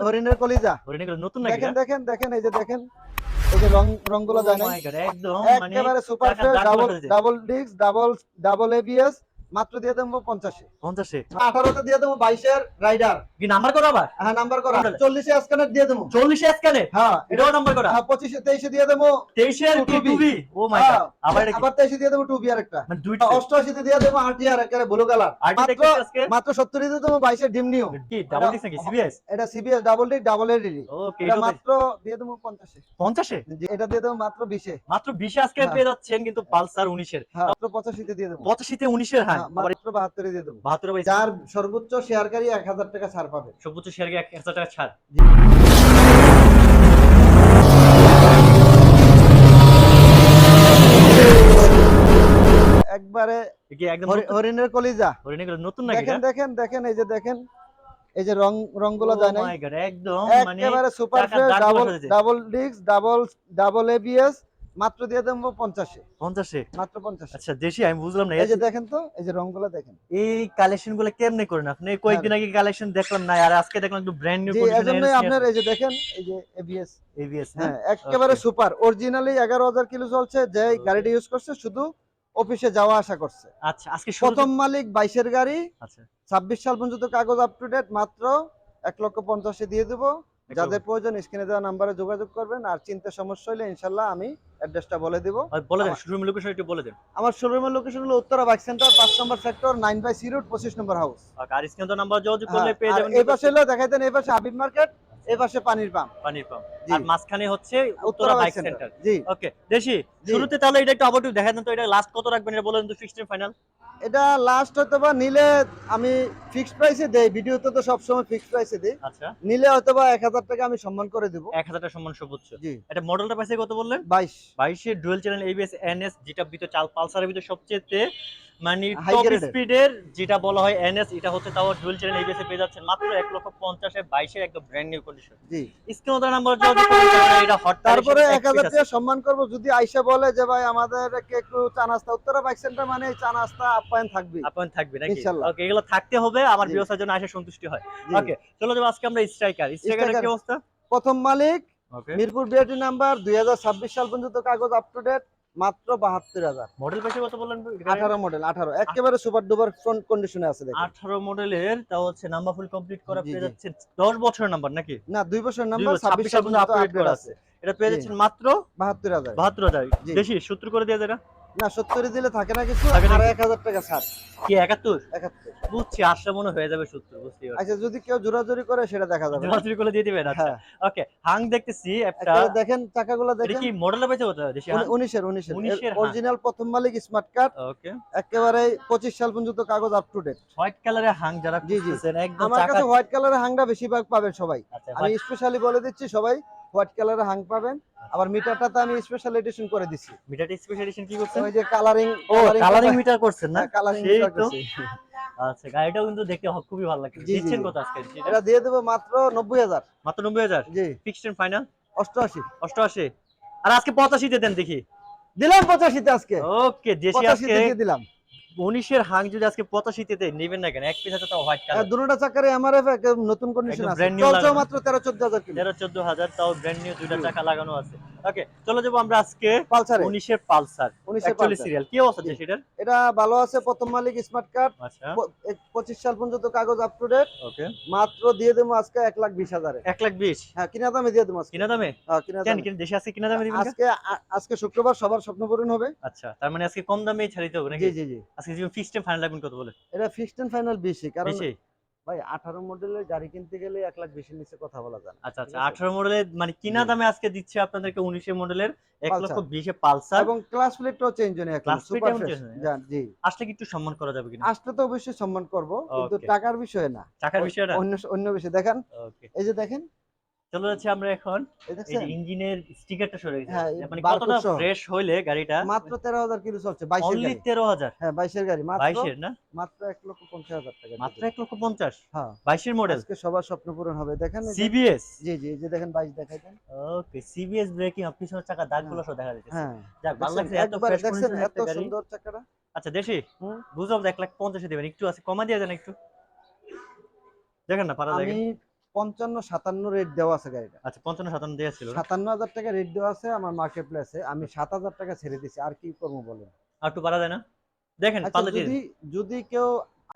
হরিণের কলিজা? হরিণের নতুন নাকি দেখেন দেখেন দেখেন এই যে দেখেন এই যে রং রংগুলো যায় না একদম মানে একেবারে super double. Double disc double double ABS মাত্র দিয়ে দেবো পঞ্চাশে। পঞ্চাশে? আঠারোতে দিয়ে দেবো বাইশের রাইডার। কি নাম্বার করা আবার? হ্যাঁ নাম্বার করা। চল্লিশে স্ক্যানার দিয়ে দেবো। চল্লিশে স্ক্যানে হ্যাঁ এটাও নাম্বার করা? হ্যাঁ পঁচিশে তেইশে দিয়ে দেবো। টুবি ও মাই হ্যাঁ, গড আবার এটা আবার তেইশে দিয়ে দেবো টু বি আর একটা মানে দুইটা অষ্টআশিতে দিয়ে দেবো আরটিআর একেবারে ব্লু কালার মাত্র মাত্র সত্তরে দিয়ে দেবো বাইশের ডিম নিও। কি ডাবল ডিস নাকি? সিবিএস এটা সিবিএস ডাবল ডিক ডাবল এডি ওকে এটা মাত্র দিয়ে দেবো পঞ্চাশে। পঞ্চাশে? এটা দিয়ে দেবো মাত্র বিশে। মাত্র বিশে আজকে হ্যাঁ। পেয়ে যাচ্ছেন কিন্তু পালসার উনিশের। হ্যাঁ মাত্র পঁচাশিতে দিয়ে দেবো। পঁচাশিতে উনিশের হ্যাঁ হ্যাঁ, মাত্র বাহাত্তরে দিয়ে দেবো। বাহাত্তর যার সর্বোচ্চ শেয়ারকারী এক হাজার টাকা ছাড় পাবে। সর্বোচ্চ শেয়ারকে এক হাজার টাকা ছাড়। একবারে হরিণের কলিজা। হরিণী গুলো নতুন নাকি দেখেন দেখেন দেখেন এই যে দেখেন এই যে রং রংগুলো যায় না একদম মানে একেবারে super double. Double disc double double ABS মাত্র দিয়ে দেবো পঞ্চাশে। পঞ্চাশে? মাত্র পঞ্চাশে। আচ্ছা দেশি আমি বুঝলাম না এই যে দেখেন তো এই যে রংগুলো দেখেন। এই কালেকশনগুলো কেমনে করেন আপনি? কয়েকদিন আগে কালেকশন দেখলাম না আর আজকে দেখলাম একটু ব্র্যান্ড নিউ আপনার এই যে দেখেন এই যে এবিএস এবিএস হ্যাঁ একেবারে সুপার অরিজিনালি এগারো হাজার কিলো চলছে যে গাড়িটা ইউজ করছে শুধু অফিসে যাওয়া আসা করছে। আচ্ছা আজকে প্রথম মালিক বাইশের গাড়ি। আচ্ছা। ছাব্বিশ সাল পর্যন্ত কাগজ আপ টু ডেট মাত্র এক লক্ষ পঞ্চাশে দিয়ে দেবো। যাদের প্রয়োজন স্ক্রিনে দেওয়া নাম্বারে যোগাযোগ করবেন আর চিন্তা সমস্যা হলে ইনশাল্লাহ আমি অ্যাড্রেসটা বলে দিব। বলে দেন শোরুমের লোকেশন একটু বলে দেন। আমার শোরুমের লোকেশন হলো উত্তরা বাইক সেন্টার পাঁচ নম্বর sector nine by C road পঁচিশ নম্বর হাউস আর স্ক্রিন তো নাম্বার যোগাযোগ করলে পেয়ে যাবেন। এই পাশে হলো দেখাই দেন এই পাশে হাবিব মার্কেট এই পাশে পানির পাম্প। পানির পাম্প। আর মাঝখানে হচ্ছে উত্তরা বাইক সেন্টার জি। ওকে দেশি শুরুতে তাহলে এটা একটু দেখা দেন তো এটা লাস্ট কত রাখবেন এটা বলেন তো ফিক্সড ফাইনাল এটা লাস্ট হয়তো বা নিলে আমি ফিক্সড প্রাইসে দেই ভিডিওতে তো সবসময় ফিক্সড প্রাইসে দেই। আচ্ছা। নিলে হয়তো বা এক হাজার টাকা আমি সম্মান করে দেবো। এক হাজার টাকা সম্মান সর্বোচ্চ। জি। এটা মডেলটা পাইছে কত বললেন? বাইশ। বাইশে ডুয়েল চ্যানেল এবিএস এনএস যেটা ভিতরে চাল পালসারের ভিতরে সবচেয়ে মানে টপ স্পিডের যেটা বলা হয় এনএস এটা হচ্ছে তাও ডুয়েল চ্যানেল এবিএস এ পেয়ে যাচ্ছেন মাত্র এক লক্ষ পঞ্চাশে বাইশের একদম ব্র্যান্ড নিউ কন্ডিশন জি। স্ক্রিন নাম্বার তাহলে এটা হট তারপরে এক হাজার টাকা সম্মান করব। যদি আইসা বলে যে ভাই আমাদেরকে একটু চা নাস্তা উত্তরা বাইক সেন্টার মানে চা নাস্তা আপ্যায়ন থাকবে। থাকবে নাকি? ওকে এগুলো থাকতে হবে আমার। জন্য আসে সন্তুষ্টি হয়। ওকে চলো যাব আজকে আমরা স্ট্রাইকার স্ট্রাইকারের কি অবস্থা? প্রথম মালিক মিরপুর বিআরটি নাম্বার দুই হাজার ছাব্বিশ সাল পর্যন্ত কাগজ আপ টু ডেট মাত্র বাহাত্তর হাজার। মডেল পাশে কত বললেন আঠারো মডেল আঠারো। একেবারে সুপার ডুপার ফ্রন্ট কন্ডিশনে আছে আঠারো মডেলের তা হচ্ছে নাম্বার ফুল কমপ্লিট করা পেয়ে যাচ্ছে দশ বছরের নাম্বার নাকি? না দুই বছর নাম্বার ছাব্বিশ সাল পর্যন্ত পর্যন্ত আপডেট করা আছে। এটা পেয়ে যাচ্ছেন মাত্র বাহাত্তর হাজার। বাহাত্তর হাজার। বেশি সূত্র করে দিয়ে যারা না সত্তরে দিলে থাকে না কিছু আর। এক হাজার টাকা ছাড়। কি একাত্তর? একাত্তর। বুঝছি মনে হয়ে যাবে সত্তর বুঝতে আচ্ছা যদি কেউ জোরাজোরি করে সেটা দেখা যাবে। জোরাজুরি করে দিয়ে দিবেন আচ্ছা। হ্যাঁ। ওকে হাং দেখতেছি একটা। দেখেন চাকাগুলো দেখেন। কি মডেল পেয়েছে কত দেশি হাং? উনিশের। উনিশের 19 এর। অরিজিনাল প্রথম মালিক স্মার্ট কার্ড ওকে। একেবারে পঁচিশ সাল পর্যন্ত কাগজ আপ টু ডেট হোয়াইট কালারের হাং যারা জি। একদম আমার কাছে হোয়াইট কালারের হাংটা বেশিরভাগ পাবেন সবাই। আচ্ছা আমি স্পেশালি বলে দিচ্ছি সবাই হোয়াইট কালারের হাং পাবেন। আবার মিটারটাতে আমি স্পেশাল এডিশন করে দিচ্ছি মিটারটি স্পেশালিজেশন কি করছেন? ওই যে কালারিং ও কালারিং মিটার করছেন না? কালারিং সেই তো। আচ্ছা গাড়িটাও কিন্তু দেখতে খুবই ভালো লাগছে। দিচ্ছেন কত আজকে? এটা দিয়ে দেবো মাত্র নব্বই হাজার। মাত্র নব্বই হাজার? জি। ফিক্সড এন্ড ফাইনাল অষ্টআশি। অষ্টআশি। আর আজকে পঁচাশিতে দেন দেখি। দিলাম পঁচাশিতে আজকে। ওকে দেশি আজকে। দিয়ে দিলাম। উনিশের হাং যদি আজকে পঁচাশিতে নেবেন না কেন? এক পিস আছে তাও হোয়াইট কালার দুটোটা চাকারে এমআরএফ নতুন কন্ডিশন আছে। চলছে মাত্র তেরো চোদ্দ হাজার কিলো। তেরো চোদ্দ হাজার তাও ব্র্যান্ড নিউ দুইটা চাকা লাগানো আছে। ওকে চলো যাব আমরা আজকে পালসারে। উনিশের সিরিয়াল কি অবস্থা জি। সেটার? এটা ভালো আছে প্রথম মালিক স্মার্ট কার্ড আচ্ছা। পঁচিশ সাল পর্যন্ত কাগজ আপ টু ডেট ওকে মাত্র দিয়ে দেবো আজকে এক লাখ বিশ হাজারে। এক লাখ বিশ? হ্যাঁ কিনা দামে দিয়ে দেবো আজকে। কিনা দামে? হ্যাঁ, কিনা দামে। দেশে আছে কিনা দামে আজকে আজকে শুক্রবার সবার স্বপ্ন পূরণ হবে। আচ্ছা তার মানে আজকে কম দামে ছাড়িতে হবে নাকি? জি জি জি। আজকে জীবন ফিক্সড ফাইনাল রাখবেন কত বলে? এটা ফিক্সড এন্ড ফাইনাল বেশি কারণ বেশি? ভাই আঠারো মডেলের গাড়ি কিনতে গেলে এক লাখ বেশির নিচে কথা বলা যায় আচ্ছা আচ্ছা ঠিক আছে। আঠারো মডেলের মানে কিনা দামে আজকে দিচ্ছে আপনাদেরকে উনিশের মডেলের এক লক্ষ পালসার। বিশে পালসার। এবং ক্লাস প্লেটটাও চেঞ্জ হয়নি এখন Class plate সুপার এমন ফ্রেশ হয়নি? জি। আসলে কি একটু সম্মান করা যাবে কিনা? আসলে তো অবশ্যই সম্মান করব কিন্তু টাকার বিষয় না। টাকার বিষয়টা অন্য অন্য বিষয়। দেখেন ওকে এই যে দেখেন চলে যাচ্ছে আমরা এখন। ইঞ্জিনের স্টিকারটা সরে গেছে। হ্যাঁ, মানে কতটা ফ্রেশ হইলে গাড়িটা? মাত্র তেরো হাজার কিলো চলছে বাইশের অনলি গাড়ি। তেরো হাজার? হ্যাঁ বাইশের গাড়ি। মাত্র বাইশের না? মাত্র এক লক্ষ পঞ্চাশ হাজার টাকা। মাত্র দিয়ে এক লক্ষ পঞ্চাশ? হ্যাঁ। বাইশের মডেল আজকে সবার স্বপ্ন পূরণ হবে। দেখেন সিবিএস জি জি যে দেখেন বাইশ দেখাই দেন ওকে সিবিএস ব্রেকিং আপনি পিছনের চাকা দাগগুলো সহ দেখা যাচ্ছে। হ্যাঁ। যাক ভালো লাগছে এত ফ্রেশ দেখছেন এত সুন্দর চাকাটা? আচ্ছা দেশি? যে এক লাখ পঞ্চাশে দেবেন। একটু আছে কমা দিয়ে দেন একটু। দেখেন না পারা লাগে পঞ্চান্ন সাতান্ন রেট দেওয়া আছে গাড়িটা। আচ্ছা পঞ্চান্ন সাতান্ন দেওয়া ছিল। সাতান্ন হাজার টাকা রেট দেওয়া আছে আমার মার্কেট প্লেসে আমি সাত হাজার টাকা ছেড়ে দিছি আর কি করব বলেন? আর একটু বাড়া যায় না? দেখেন আচ্ছা যদি যদি কেউ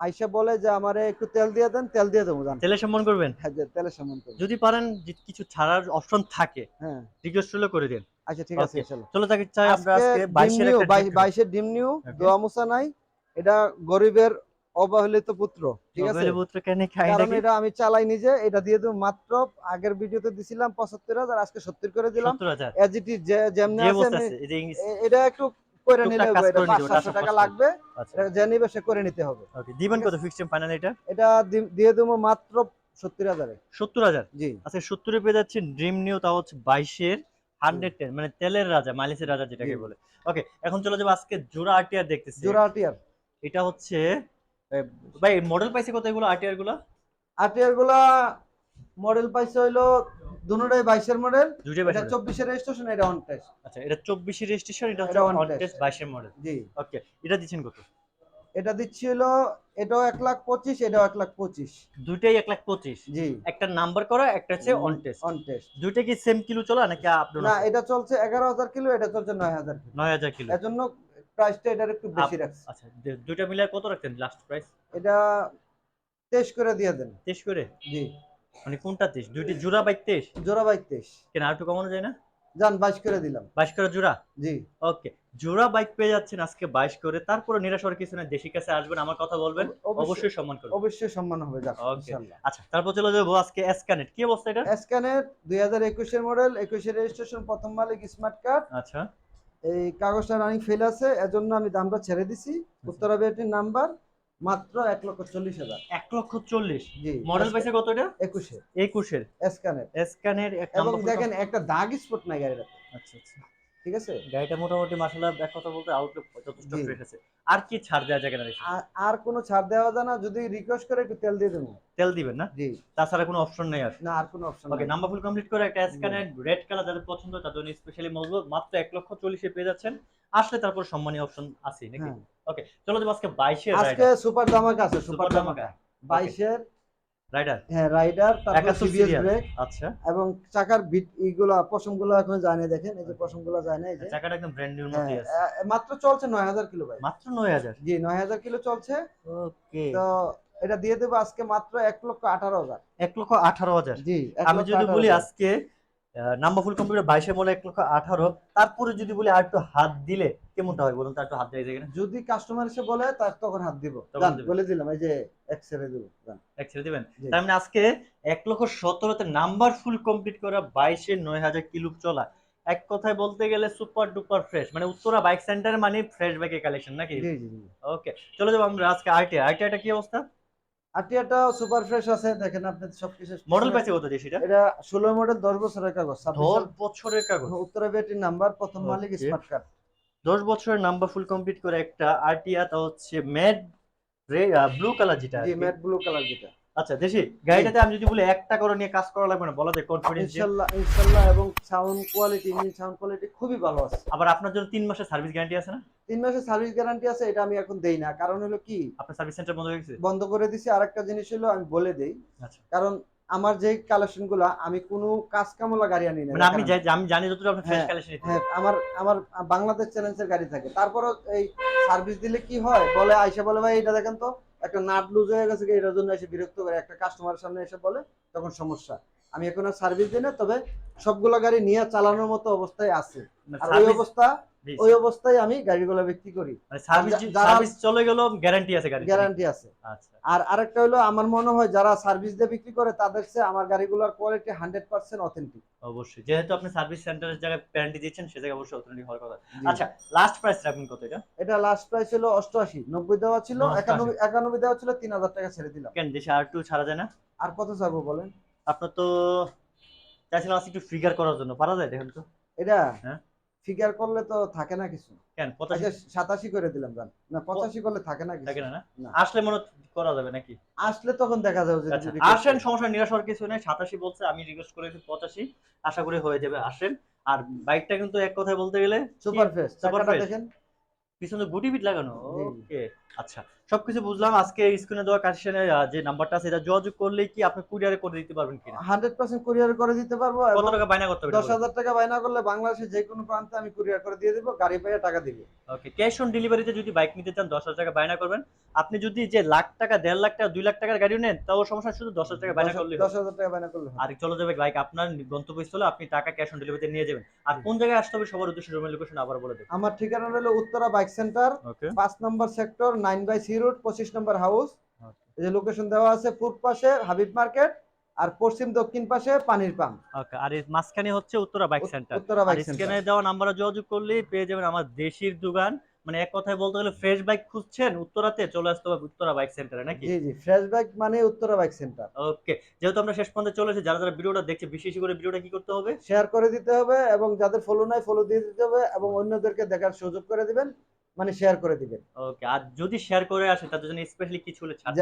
আইসা বলে যে আমারে একটু তেল দিয়ে দেন তেল দিয়ে দেবো জান। তেলে সম্মান করবেন? হ্যাঁ তেলের সম্মান করব। যদি পারেন কিছু ছাড়ার অপশন থাকে হ্যাঁ। রিকোয়েস্ট হলে করে দিন। আচ্ছা ঠিক আছে চলো তাকে চাই আমরা আজকে ডিম নিউ দোয়া মুসা নাই। এটা গরিবের অবহেলিত পুত্র ঠিক আছে? পুত্র কেন খাই কারণ এটা আমি চালাই নিজে এটা দিয়ে দেবো মাত্র আগের ভিডিওতে দিছিলাম পঁচাত্তর হাজার আজকে সত্তর করে দিলাম। এজ ইট ইজ যেমনি আছে এটা একটু করে টুকটাক নিলে হবে, এটা করে পাঁচ নিতে হবে, সাতশো টাকা টাকা লাগবে। আচ্ছা। এটা যে নিবে সে করে নিতে হবে। ওকে দিবেন কত ফিক্সড ফাইনাল এটা? এটা দিয়ে দেবো মাত্র সত্তর হাজারে। সত্তর হাজার? জি। আচ্ছা সত্তরে পেয়ে যাচ্ছেন ড্রিম নিউ তাও হচ্ছে বাইশের হান্ড্রেড টেন মানে তেলের রাজা মাইলেজের রাজা যেটাকে বলে। ওকে এখন চলে যাব আজকে জোড়া আরটিআর দেখতেছি। জোড়া আটিয়ার। এটা হচ্ছে এ, ভাই মডেল পাইছে কত এগুলো আরটিআরগুলো? আটিয়ারগুলা মডেল পাইছে হইল দুটোটাই বাইশের মডেল এটা চব্বিশের রেজিস্ট্রেশন এটা অন টেস্ট আচ্ছা এটা চব্বিশের রেজিস্ট্রেশন এটা হচ্ছে অন। টেস্ট বাইশের মডেল জি। ওকে এটা দিচ্ছেন কত? এটা দিচ্ছি হলো এটাও এক লাখ পঁচিশ এটাও এক লাখ পঁচিশ। দুইটাই এক লাখ পঁচিশ? জি। একটা নাম্বার করা একটা হচ্ছে অন টেস্ট অন টেস্ট দুইটা কি সেম কিলো চলা নাকি আপ না এটা চলছে এগারো হাজার কিলো এটা চলছে নয় হাজার কিলো নয় হাজার কিলো এর জন্য প্রাইসটা এটার একটু বেশি রাখছে। আচ্ছা দুইটা মিলে কত রাখতেন লাস্ট প্রাইস এটা তেইশ করে দিয়ে দেন। তেইশ করে? জি। মানে কোনটা তেইশ? দুইটি জোড়া বাইক তেইশ? জোড়া বাইক তেইশ। কেন আর একটু কমানো যায় না? যান বাইশ করে দিলাম। বাইশ করে জোড়া? জি। ওকে জোড়া বাইক পেয়ে যাচ্ছেন আজকে বাইশ করে। তারপরে নিরাশ হওয়ার কিছু না দেশি কাছে আসবেন আমার কথা বলবেন। অবশ্যই সম্মান করবেন। অবশ্যই সম্মান হবে যাক ইনশাআল্লাহ। আচ্ছা তারপর চলে যাব আজকে এসকানেট কি অবস্থা এটা? দুই হাজার একুশের মডেল একুশের রেজিস্ট্রেশন প্রথম মালিক স্মার্ট কার্ড আচ্ছা। এই কাগজটা রানিং ফেল আছে এজন্য আমি দামটা ছেড়ে দিছি। উত্তরা বিআরটির নাম্বার মাত্র এক লক্ষ চল্লিশ হাজার। এক লক্ষ চল্লিশ? জি মডেল পাইছে কত এটা? একুশে একুশের। এসকানের এসকানের এবং দেখেন একটা দাগ স্পট নাই গাড়িটাতে। আচ্ছা আচ্ছা। ঠিক আছে? গাড়িটা মোটামুটি মাসাল্লাহ এক কথা বলতে আউটলুক যথেষ্ট ফ্রেশ আছে আর কি ছাড় দেওয়া যায় না আর কোনো ছাড় দেওয়া যায় না যদি রিকোয়েস্ট করে একটু তেল দিয়ে দেবো। তেল দিবেন না? জি। তাছাড়া কোনো অপশন নেই আর? না আর কোনো option okay number full complete করে একটা স্ক্যানের রেড কালার যাদের পছন্দ তাদের জন্য স্পেশালি মজবুত মাত্র এক লক্ষ চল্লিশে পেয়ে যাচ্ছেন। আসলে তারপর সম্মানীয় অপশন আছে নাকি? হ্যাঁ। ওকে চলো যাব আজকে বাইশের আজকে সুপার ধামাকা আছে সুপার সুপার ধামাকা। বাইশের রাইডার হ্যাঁ রাইডার তারপর সিবিএস ব্রেক আচ্ছা। এবং চাকার বিট এইগুলা পশমগুলো এখন যায় না দেখেন এই যে পশমগুলো যায় না এই যে চাকাটা একদম ব্র্যান্ড নিউর হ্যাঁ, আছে মাত্র চলছে নয় হাজার কিলো ভাই। মাত্র নয় হাজার? জি নয় হাজার কিলো চলছে। ওকে। তো এটা দিয়ে দেবো আজকে মাত্র লক্ষ আঠারো হাজার। এক লক্ষ আঠারো হাজার? জি আমি যদি বলি আজকে নাম্বার ফুল কম্পিউটার বাইশে বলে এক লক্ষ আঠারো। তারপরে যদি বলি আর একটু হাত দিলে কেমনটা হয় বলুন তো আর একটু হাত দিয়ে এখানে? যদি কাস্টমার এসে বলে তার তখন হাত দিব। বলে দিলাম এই যে এক ছেড়ে দিব এক ছেড়ে দিবেন? তার মানে আজকে এক লক্ষ সতেরোতে নাম্বার ফুল কমপ্লিট করা বাইশে নয় হাজার কিলো চলা। এক কথায় বলতে গেলে সুপার ডুপার ফ্রেশ মানে উত্তরা বাইক সেন্টার মানে ফ্রেশ বাইকের কালেকশন নাকি? ওকে চলে যাব আমরা আজকে আইটিআই আইটিআইটা কি অবস্থা? আটিয়াটাও সুপার ফ্রেশ আছে দেখেন আপনি সবকিছু মডেল পাইছে কত দিয়ে সেটা? এটা ষোলো মডেল দশ বছরের কাগজ ছাব্বিশ দশ সাল- বছরের কাগজ? উত্তরা বিআরটির নাম্বার প্রথম মালিক স্মার্ট কার্ড দশ বছরের নাম্বার ফুল কমপ্লিট করে একটা আরটিআ তা হচ্ছে ম্যাট ব্লু কালার যেটা জি ম্যাট ব্লু কালার যেটা। আচ্ছা দেখি গাড়িটাতে আমি যদি বলি একটা করে নিয়ে কাজ করা লাগবে না বলা যায় কনফিডেন্স ইনশাল্লাহ ইনশাল্লাহ এবং sound quality engine sound quality খুবই ভালো আছে। আবার আপনার জন্য তিন মাসের সার্ভিস গ্যারান্টি আছে না? তিন মাসের সার্ভিস গ্যারান্টি আছে এটা আমি এখন দেই না। কারণ হলো কি? আপনার সার্ভিস সেন্টার বন্ধ হয়ে গেছে? বন্ধ করে দিছি। আরেকটা জিনিস হলো আমি বলে দেই আচ্ছা। কারণ আমার যে কালেকশনগুলা আমি কোনো কাজ কামলা গাড়ি আনি না। মানে আমি। যাই- আমি জানি যতটা আপনি ফ্রেশ কালেকশন হ্যাঁ আমার আমার বাংলাদেশ চ্যালেঞ্জের গাড়ি থাকে। তারপরও এই সার্ভিস দিলে কি হয়? বলে আইসা বলে ভাই এটা দেখেন তো একটা নাট লুজ হয়ে গেছে এটার জন্য এসে বিরক্ত করে। একটা কাস্টমারের সামনে এসে বলে তখন সমস্যা। আমি এখন আর সার্ভিস দিই না তবে সবগুলো গাড়ি নিয়ে চালানোর মতো অবস্থায় আছে। আর ওই অবস্থা ওই অবস্থায় আমি গাড়িগুলো বিক্রি করি। সার্ভিস সার্ভিস চলে গেল গ্যারান্টি আছে গাড়ি গ্যারান্টি আছে। আচ্ছা। আর আরেকটা হলো আমার মনে হয় যারা সার্ভিস দিয়ে বিক্রি করে তাদের চেয়ে আমার গাড়িগুলোর কোয়ালিটি হান্ড্রেড পার্সেন্ট অথেন্টিক অবশ্যই। যেহেতু আপনি সার্ভিস সেন্টারের জায়গায় গ্যারান্টি দিচ্ছেন সে জায়গায় অবশ্যই অথেন্টিক হওয়ার কথা। আচ্ছা লাস্ট প্রাইস রাখবেন কত এটা? এটা লাস্ট প্রাইস হলো অষ্টআশি। নব্বই দেওয়া ছিল 89 একানব্বই একানব্বই দেওয়া ছিল তিন হাজার টাকা ছেড়ে দিলাম। কেন দেশে আর একটু ছাড়া যায় না? আর কত ছাড়বো বলেন? আপনার তো চাইছিলাম একটু ফিগার করার জন্য। পারা যায় দেখুন তো। এটা? হ্যাঁ। ফিগার করলে তো থাকে না কিছু। কেন? পঁচাশি? আচ্ছা সাতাশি করে দিলাম জান। না পঁচাশি করলে থাকে না কিছু। থাকে না না। আসলে মনে করা যাবে নাকি? আসলে তখন দেখা যাবে যে আচ্ছা আসেন সমস্যা নিরাসর কিছু নেই সাতাশি বলছে আমি রিকোয়েস্ট করেছি পঁচাশি আশা করি হয়ে যাবে আসেন। আর বাইকটা কিন্তু এক কথায় বলতে গেলে সুপার ফেস্ট দেখেন। পিছনে গুটি বিট লাগানো? ওকে আচ্ছা সবকিছু বুঝলাম। আজকে স্ক্রিনে দেওয়া কানেকশনে যে নাম্বারটা আছে এটা যোগাযোগ করলেই কি আপনি কুরিয়ারে করে দিতে পারবেন কিনা? হান্ড্রেড পার্সেন্ট কুরিয়ার করে দিতে পারব কত টাকা বায়না করতে হবে দশ হাজার টাকা বায়না করলে বাংলাদেশের যে কোনো প্রান্তে আমি কুরিয়ার করে দিয়ে দিব গাড়ি পেয়ে টাকা দিবে। ওকে ক্যাশ অন ডেলিভারিতে যদি বাইক নিতে চান দশ হাজার টাকা বায়না করবেন। আপনি যদি যে লাখ টাকা দেড় লাখ টাকা দুই লাখ টাকার গাড়িও নেন তাও সমস্যা শুধু দশ হাজার টাকা বায়না করলে দশ হাজার টাকা বায়না করলে আর চলে যাবে বাইক আপনার গন্তব্যস্থলে আপনি টাকা ক্যাশ অন ডেলিভারিতে নিয়ে যাবেন। আর কোন জায়গায় আসতে হবে সবার উদ্দেশ্যে রুমের লোকেশন আবার বলে দেবেন আমার ঠিকানা হলো উত্তরা বাইক সেন্টার পাঁচ নম্বর sector nine by C road পঁচিশ নম্বর হাউস এই যে লোকেশন দেওয়া আছে পূর্ব পাশে হাবিব মার্কেট আর পশ্চিম দক্ষিণ পাশে পানির পাম্প ওকে আর এর মাঝখানে হচ্ছে Uttara bike centre Uttara bike centre স্ক্যানে দেওয়া নাম্বারে যোগাযোগ করলেই পেয়ে যাবেন আমার দেশির দোকান। মানে এক কথায় বলতে গেলে ফ্রেশ বাইক খুঁজছেন উত্তরাতে চলে আসতে হবে উত্তরা বাইক সেন্টারে নাকি? জি জি ফ্রেশ বাইক মানে উত্তরা বাইক সেন্টার ওকে যেহেতু আমরা শেষ পর্যন্ত চলে এসেছি যারা যারা ভিডিওটা দেখছে বিশেষ করে ভিডিওটা কি করতে হবে? শেয়ার করে দিতে হবে এবং যাদের ফলো নাই ফলো দিয়ে দিতে হবে এবং অন্যদেরকে দেখার সুযোগ করে দিবেন। মানে শেয়ার করে দিবেন। ওকে আর যদি শেয়ার করে আসে তাদের জন্য স্পেশালি কিছু হলে ছাড়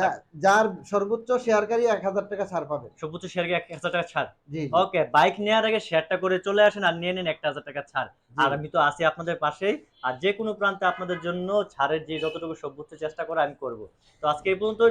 যার সর্বোচ্চ শেয়ারকারী এক হাজার টাকা ছাড় পাবে সর্বোচ্চ শেয়ারকারী 1000 টাকা ছাড়। জি ওকে বাইক নেওয়ার আগে শেয়ারটা করে চলে আসেন আর নিয়ে নেন একটা হাজার টাকা ছাড়। আর আমি তো আছি আপনাদের পাশেই। আর যে কোনো প্রান্তে আপনাদের জন্য ছাড়ের যে যতটুকু সর্বোচ্চ চেষ্টা করে আমি করব। তো আজকে এই পর্যন্ত